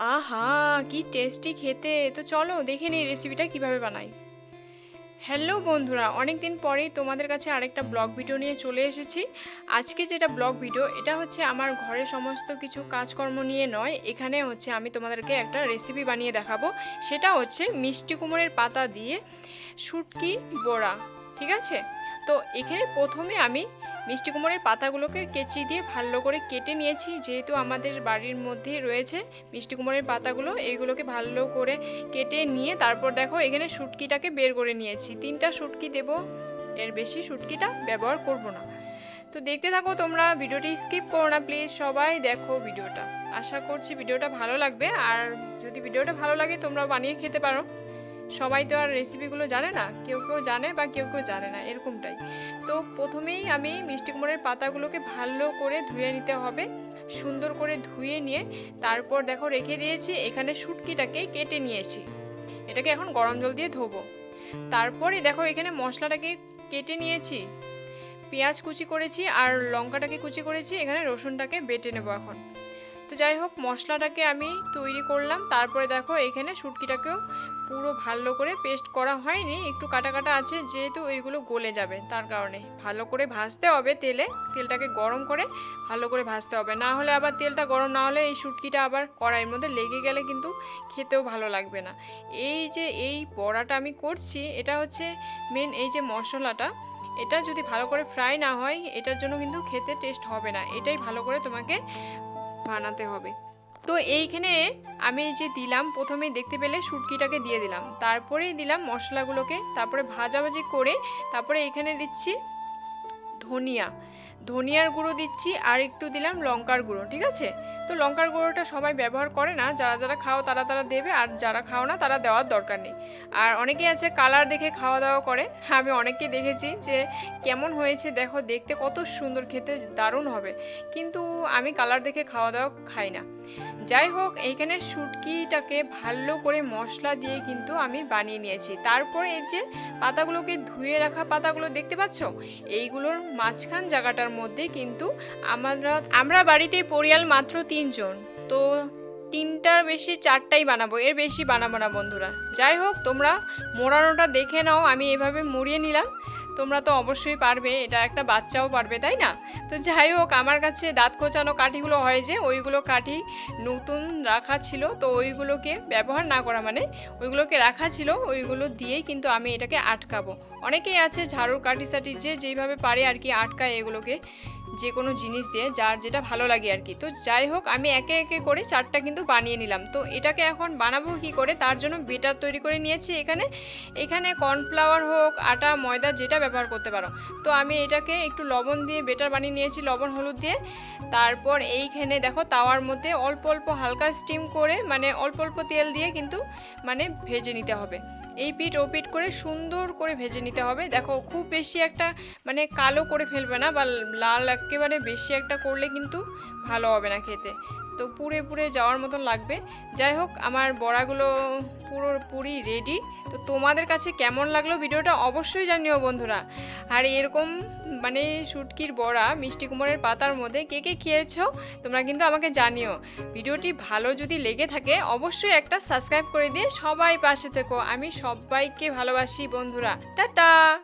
আহা, কি টেস্টি খেতে। তো চলো, দেখে নিই রেসিপিটা কীভাবে বানাই। হ্যালো বন্ধুরা অনেক দিন পরেই তোমাদের কাছে আরেকটা ব্লগ ভিডিও নিয়ে চলে এসেছি। আজকে যেটা ব্লগ ভিডিও এটা হচ্ছে আমার ঘরের সমস্ত কিছু কাজকর্ম নিয়ে নয়, এখানে হচ্ছে আমি তোমাদেরকে একটা রেসিপি বানিয়ে দেখাবো। সেটা হচ্ছে মিষ্টি কুমড়ের পাতা দিয়ে শুটকি বড়া, ঠিক আছে? তো এখানে প্রথমে আমি মিষ্টি কুমড়ের পাতাগুলোকে কেচি দিয়ে ভালো করে কেটে নিয়েছি, যেহেতু আমাদের বাড়ির মধ্যে রয়েছে মিষ্টি কুমড়ের পাতাগুলো, এইগুলোকে ভালো করে কেটে নিয়ে তারপর দেখো এখানে শুটকিটাকে বের করে নিয়েছি। তিনটা শুটকি দেব, এর বেশি শুটকিটা ব্যবহার করব না। তো দেখতে থাকো তোমরা, ভিডিওটি স্কিপ করো না, প্লিজ সবাই দেখো ভিডিওটা। আশা করছি ভিডিওটা ভালো লাগবে, আর যদি ভিডিওটা ভালো লাগে তোমরা বানিয়ে খেতে পারো। সবাই তো আর রেসিপিগুলো জানে না, কেউ কেউ জানে বা কেউ কেউ জানে না, এরকমটাই। তো প্রথমেই আমি মিষ্টি কুমড়ের পাতাগুলোকে ভালো করে ধুয়ে নিতে হবে, সুন্দর করে ধুয়ে নিয়ে তারপর দেখো রেখে দিয়েছি, এখানে শুটকিটাকে কেটে নিয়েছি। এটাকে এখন গরম জল দিয়ে ধোবো। তারপরে দেখো এখানে মশলাটাকে কেটে নিয়েছি, পেঁয়াজ কুচি করেছি আর লঙ্কাটাকে কুচি করেছি, এখানে রসুনটাকে বেটে নেব এখন। তো যাই হোক, মশলাটাকে আমি তৈরি করলাম, তারপরে দেখো এখানে শুটকিটাকেও পুরো ভালো করে পেস্ট করা হয়নি। একটু কাটা কাটা আছে, যেহেতু ওইগুলো গলে যাবে তার কারণে। ভালো করে ভাজতে হবে তেলে। তেলটাকে গরম করে ভালো করে ভাজতে হবে। না হলে আবার তেলটা গরম, না হলে এই শুটকিটা আবার কড়াইয়ের মধ্যে লেগে গেলে কিন্তু খেতেও ভালো লাগবে না। এই যে এই বড়াটা আমি করছি, এটা হচ্ছে মেন এই যে মশলাটা, এটা যদি ভালো করে ফ্রাই না হয়, এটার জন্য কিন্তু খেতে টেস্ট হবে না। এটাই ভালো করে তোমাকে বানাতে হবে। তো এইখানে আমি যে দিলাম, প্রথমে দেখতে পেলে শুটকিটাকে দিয়ে দিলাম। তারপরেই দিলাম মশলাগুলোকে, তারপরে ভাজাভাজি করে তারপরে এখানে দিচ্ছি ধনিয়া। ধনিয়ার গুঁড়ো দিচ্ছি আর একটু দিলাম লঙ্কার গুঁড়ো, ঠিক আছে? তো লঙ্কার গুঁড়োটা সবাই ব্যবহার করে না, যারা যারা খাও তারা তারা দেবে, আর যারা খাও না তারা দেওয়ার দরকার নেই। আর অনেকেই আছে কালার দেখে খাওয়া দাওয়া করে, আমি অনেককে দেখেছি যে কেমন হয়েছে দেখো, দেখতে কত সুন্দর, খেতে দারুণ হবে। কিন্তু আমি কালার দেখে খাওয়া দাওয়া খাই না। যাই হোক এইখানে শুটকিটাকে ভালো করে মশলা দিয়ে কিন্তু আমি বানিয়ে নিয়েছি। তারপর এই যে পাতাগুলোকে ধুয়ে রাখা পাতাগুলো দেখতে পাচ্ছ? এইগুলোর মাঝখান জায়গাটার মধ্যে কিন্তু আমরা আমরা বাড়িতে পরিয়াল মাত্র তিনজন। তো তিনটার বেশি চারটাই বানাবো, এর বেশি বানাবো না বন্ধুরা। যাই হোক তোমরা মোড়ানোটা দেখে নাও, আমি এভাবে মুড়িয়ে নিলাম। তোমরা তো অবশ্যই পারবে, এটা একটা বাচ্চাও পারবে, তাই না? তো যাই হোক, আমার কাছে দাঁত খোঁচানো কাঠিগুলো হয় যে, ওইগুলো কাঠি নতুন রাখা ছিল, তো ওইগুলোকে ব্যবহার না করা মানে ওইগুলোকে রাখা ছিল, ওইগুলো দিয়েই কিন্তু আমি এটাকে আটকাবো। অনেকেই আছে ঝাড়ুর কাঠি সাটি যে যেইভাবে পারে আর কি আটকায় এগুলোকে। যে কোনো জিনিস দিয়ে, যার যেটা ভালো লাগে আর কি তো যাই হোক, আমি একে একে করে চারটা কিন্তু বানিয়ে নিলাম। তো এটাকে এখন বানাবো কি করে, তার জন্য বেটার তৈরি করে নিয়েছি এখানে। এখানে কর্নফ্লাওয়ার হোক, আটা, ময়দা, যেটা ব্যবহার করতে পারো। তো আমি এটাকে একটু লবণ দিয়ে বেটার বানিয়ে নিয়েছি, লবণ, হলুদ দিয়ে। তারপর এইখানে দেখো, তাওয়ার মধ্যে অল্প অল্প হালকা স্টিম করে মানে অল্প অল্প তেল দিয়ে কিন্তু মানে ভেজে নিতে হবে। এই পিঠ, ও পিঠ করে সুন্দর করে ভেজে নিতে হবে। দেখো, খুব বেশি একটা মানে কালো করে ফেলবে না বা লাল একেবারে বেশি একটা করলে কিন্তু ভালো হবে না খেতে। তো পুড়ে পুড়ে যাওয়ার মতন লাগবে। যাই হোক, আমার বড়াগুলো পুরো পুরি রেডি তো তোমাদের কাছে কেমন লাগল ভিডিওটা অবশ্যই জানিও বন্ধুরা। আর এরকম মানে শুটকির বড়া, মিষ্টি কুমড়ের পাতার মধ্যে কে কে খেয়েছো, তোমরা কিন্তু আমাকে জানিও। ভিডিওটি ভালো যদি লেগে থাকে, অবশ্যই একটা সাবস্ক্রাইব করে দিয়ে সবাই পাশে থেকো। আমি সবাইকে ভালোবাসি বন্ধুরা। টাটা!